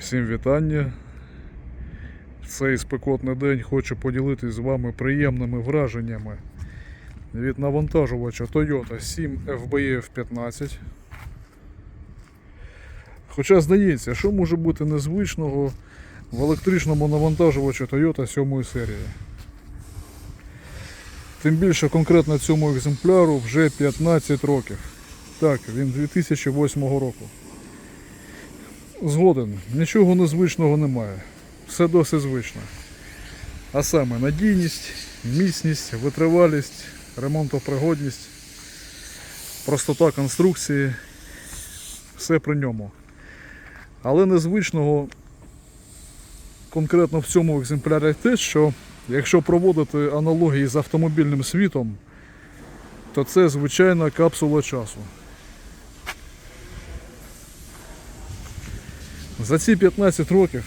Всім вітання. В цей спекотний день хочу поділитися з вами приємними враженнями від навантажувача Toyota 7 FBF 15. Хоча здається, що може бути незвичного в електричному навантажувачі Toyota 7 серії. Тим більше конкретно цьому екземпляру вже 15 років. Так, він 2008 року. Згоден, нічого незвичного немає. Все досить звично. А саме надійність, міцність, витривалість, ремонтопригодність, простота конструкції, все при ньому. Але незвичного конкретно в цьому екземплярі те, що якщо проводити аналогії з автомобільним світом, то це звичайна капсула часу. За ці 15 років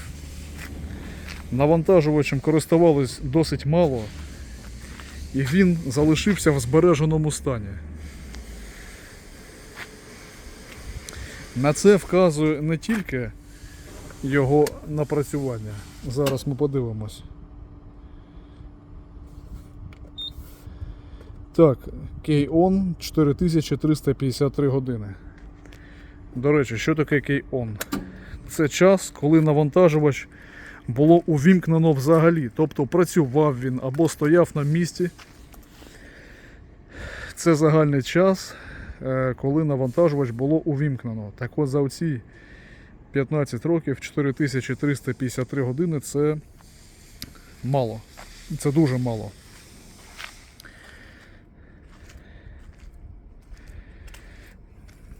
навантажувачем користувались досить мало, і він залишився в збереженому стані. На це вказує не тільки його напрацювання. Зараз ми подивимось. Так, K-ON 4353 години. До речі, що таке K-ON? Це час, коли навантажувач було увімкнено взагалі. Тобто працював він або стояв на місці. Це загальний час, е, коли навантажувач було увімкнено. Так от за оці 15 років 4353 години це мало. Це дуже мало.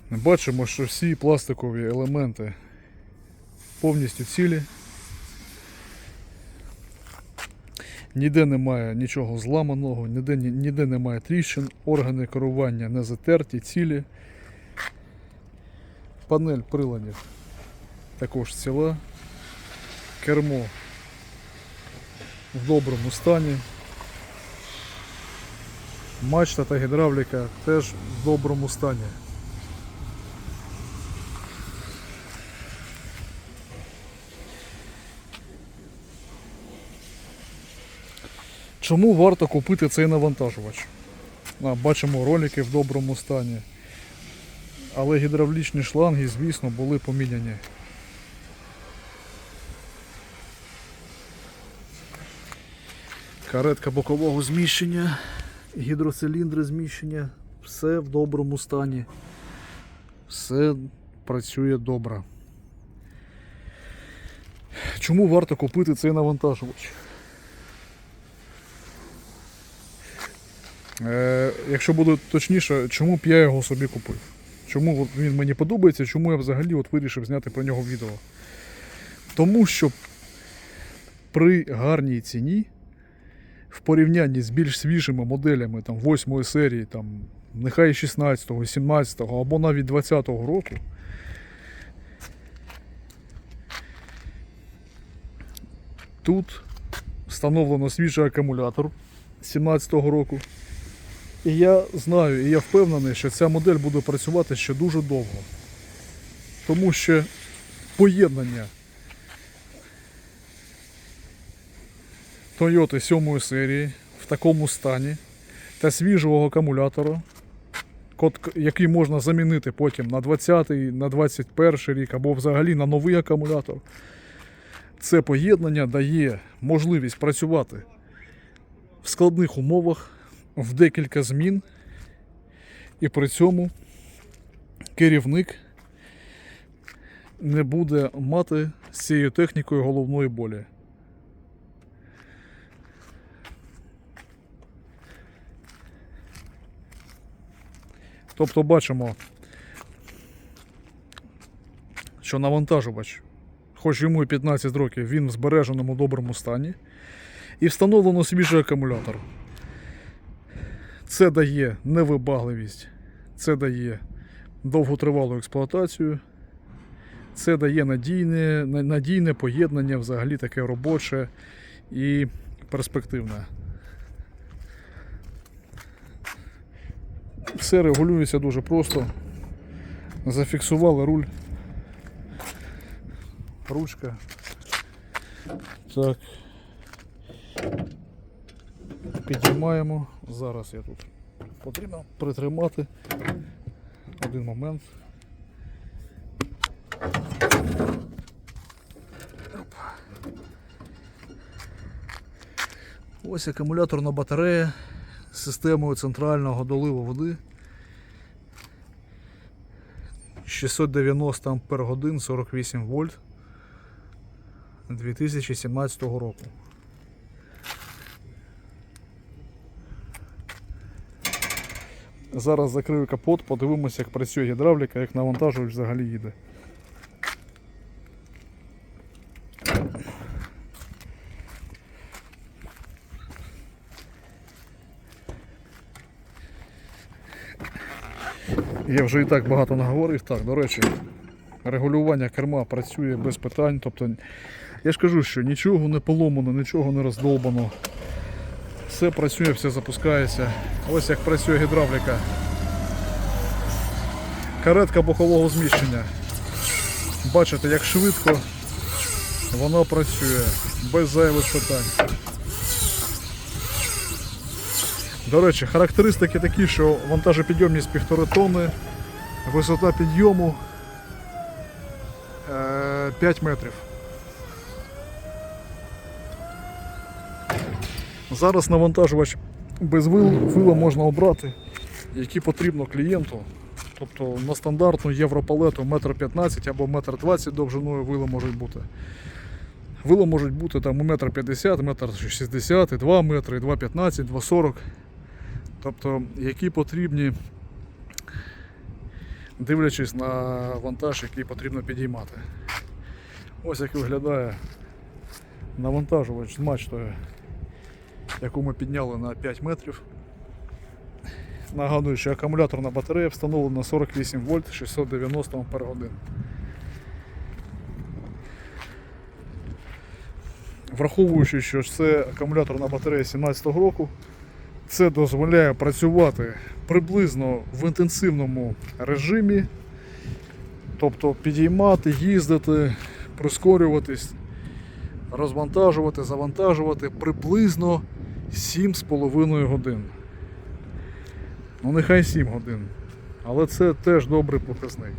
Бачимо, що всі пластикові елементи повністю цілі. Ніде немає нічого зламаного, ніде, ніде немає тріщин, органи керування не затерті, цілі. Панель приладів також ціла. Кермо в доброму стані. Мачта та гідравліка теж в доброму стані. Чому варто купити цей навантажувач? Бачимо ролики в доброму стані. Але гідравлічні шланги, звісно, були поміняні. Каретка бокового зміщення, гідроциліндри зміщення, все в доброму стані. Все працює добре. Чому варто купити цей навантажувач? Якщо буде точніше, чому б я його собі купив? Чому він мені подобається, чому я взагалі от вирішив зняти про нього відео? Тому що при гарній ціні, в порівнянні з більш свіжими моделями там, 8 серії, там, нехай 16-го, 17-го або навіть 20-го року, тут встановлено свіжий акумулятор 17-го року. І я знаю, і я впевнений, що ця модель буде працювати ще дуже довго. Тому що поєднання Toyota 7 серії в такому стані та свіжого акумулятора, який можна замінити потім на 20-й, на 21 рік або взагалі на новий акумулятор. Це поєднання дає можливість працювати в складних умовах в декілька змін, і при цьому керівник не буде мати з цією технікою головної болі. Тобто бачимо, що навантажувач, хоч йому і 15 років, він в збереженому доброму стані, і встановлено свіжий акумулятор. Це дає невибагливість, це дає довготривалу експлуатацію, це дає надійне, надійне поєднання, взагалі таке робоче і перспективне. Все регулюється дуже просто. Зафіксували руль. ручка. Так. Підіймаємо. Зараз я тут потрібно притримати. Один момент. Ось акумуляторна батарея з системою центрального доливу води. 690 ампер годин 48 вольт 2017 року. Зараз закрию капот, подивимося, як працює гідравліка, як навантажувач взагалі їде. Я вже і так багато наговорив. Так, до речі, регулювання керма працює без питань. Тобто, я ж кажу, що нічого не поломано, нічого не роздолбано. Все працює, все запускається. Ось як працює гідравліка. Каретка бокового зміщення. Бачите, як швидко вона працює, без зайвих питань. До речі, характеристики такі, що вантажопідйомність півтори тонни, висота підйому е, 5 метрів. Зараз навантажувач без вил, вила можна обрати, які потрібно клієнту. Тобто на стандартну європалету 1,15 або 1,20 довжиною вила можуть бути. Вила можуть бути там і 1,50 м, 1,60 м, і 2 метри, і 2,15, 2,40 Тобто, які потрібні, дивлячись на вантаж, який потрібно підіймати. Ось як виглядає навантажувач з мачтою, яку ми підняли на 5 метрів. Нагадую, що акумуляторна батарея встановлена на 48 вольт 690 ампер годин. Враховуючи, що це акумуляторна батарея 17 року, це дозволяє працювати приблизно в інтенсивному режимі, тобто підіймати, їздити, прискорюватись, розвантажувати, завантажувати приблизно 7,5 годин. Ну, нехай 7 годин. Але це теж добрий показник.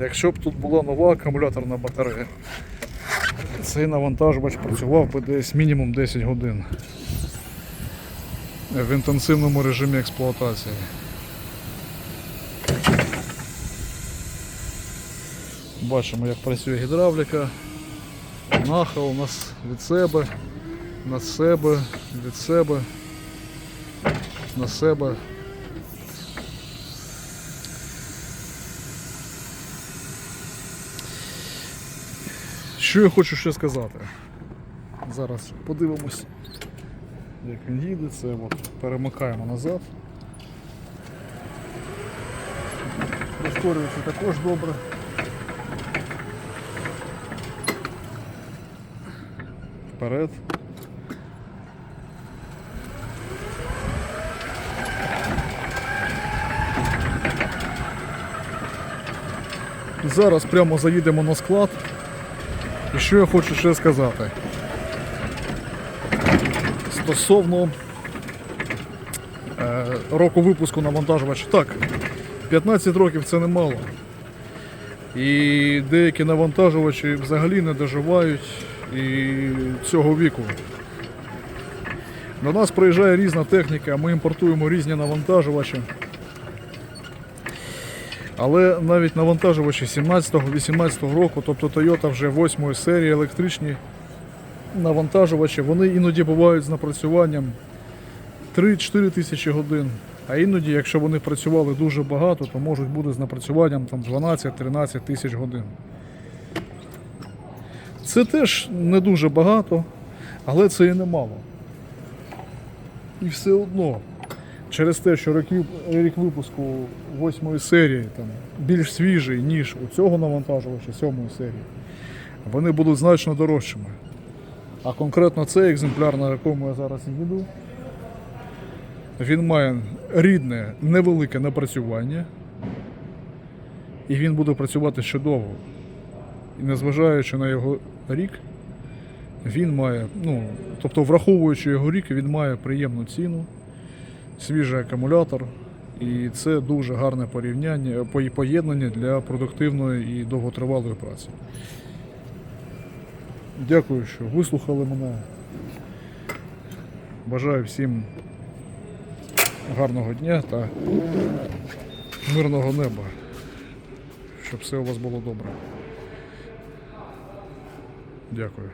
Якщо б тут була нова акумуляторна батарея, цей навантажувач працював би десь мінімум 10 годин в інтенсивному режимі експлуатації. Бачимо, як працює гідравліка. Нахил у нас від себе, на себе, від себе, на себе. Що я хочу ще сказати? Зараз подивимось, як він їде. Це от перемикаємо назад. Прискорюється також добре. Вперед. Зараз прямо заїдемо на склад. І що я хочу ще сказати? Стосовно е, року випуску навантажувача. Так, 15 років це немало. І деякі навантажувачі взагалі не доживають і цього віку. До нас приїжджає різна техніка, ми імпортуємо різні навантажувачі. Але навіть навантажувачі 17-18 року, тобто Toyota вже 8 серії електричні навантажувачі, вони іноді бувають з напрацюванням 3-4 тисячі годин. А іноді, якщо вони працювали дуже багато, то можуть бути з напрацюванням там 12-13 тисяч годин. Це теж не дуже багато, але це і немало. І все одно через те, що років, рік випуску восьмої серії там, більш свіжий, ніж у цього навантажувача сьомої серії, вони будуть значно дорожчими. А конкретно цей екземпляр, на якому я зараз їду, він має рідне невелике напрацювання. і він буде працювати ще довго. І незважаючи на його рік, він має, ну, тобто враховуючи його рік, він має приємну ціну, свіжий акумулятор. І це дуже гарне порівняння, поєднання для продуктивної і довготривалої праці. Дякую, що вислухали мене. Бажаю всім гарного дня та мирного неба, щоб все у вас було добре. Дякую.